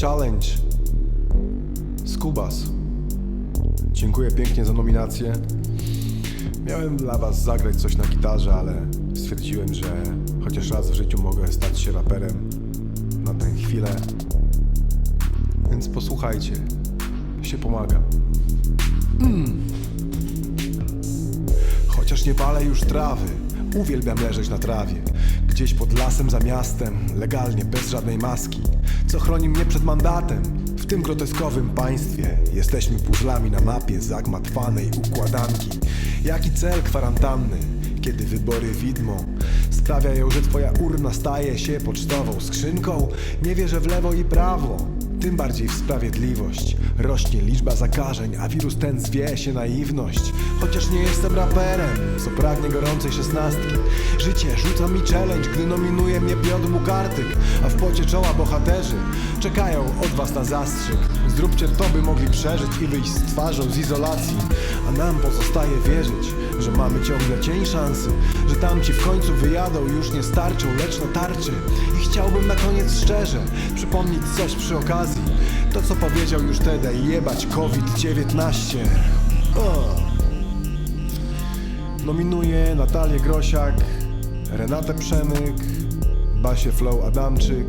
Challenge. Skubas. Dziękuję pięknie za nominację. Miałem dla was zagrać coś na gitarze, ale stwierdziłem, że chociaż raz w życiu mogę stać się raperem na tę chwilę. Więc posłuchajcie. Się pomaga. Chociaż nie palę już trawy, uwielbiam leżeć na trawie. Gdzieś pod lasem za miastem, legalnie, bez żadnej maski. Co chroni mnie przed mandatem? W tym groteskowym państwie jesteśmy puzzlami na mapie zagmatwanej układanki. Jaki cel kwarantanny, kiedy wybory widmo sprawiają, że twoja urna staje się pocztową skrzynką? Nie wierzę w lewo i prawo. Tym bardziej w sprawiedliwość Rośnie liczba zakażeń, a wirus ten zwie się naiwność Chociaż nie jestem raperem, co pragnie gorącej szesnastki Życie rzuca mi challenge, gdy nominuje mnie Piotr Bukartyk A w pocie czoła bohaterzy czekają od was na zastrzyk Zróbcie to, by mogli przeżyć i wyjść z twarzą z izolacji. A nam pozostaje wierzyć, że mamy ciągle cień szansy Że tamci w końcu wyjadą już nie starczą, lecz na tarczy. I chciałbym na koniec szczerze przypomnieć coś przy okazji. To co powiedział już wtedy jebać COVID-19 o. Nominuję Natalię Grosiak, Renatę Przemyk, Basię Flow Adamczyk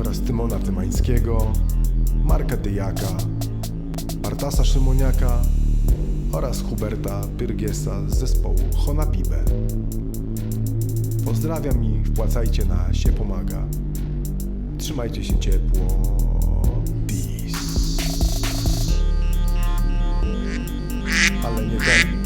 oraz Tymona Tymańskiego, Marka Dyjaka, Bartasa Szymoniaka oraz Huberta Pyrgiesa z zespołu Honapibe. Pozdrawiam i wpłacajcie na się pomaga. Trzymajcie się ciepło. Peace. Ale nie.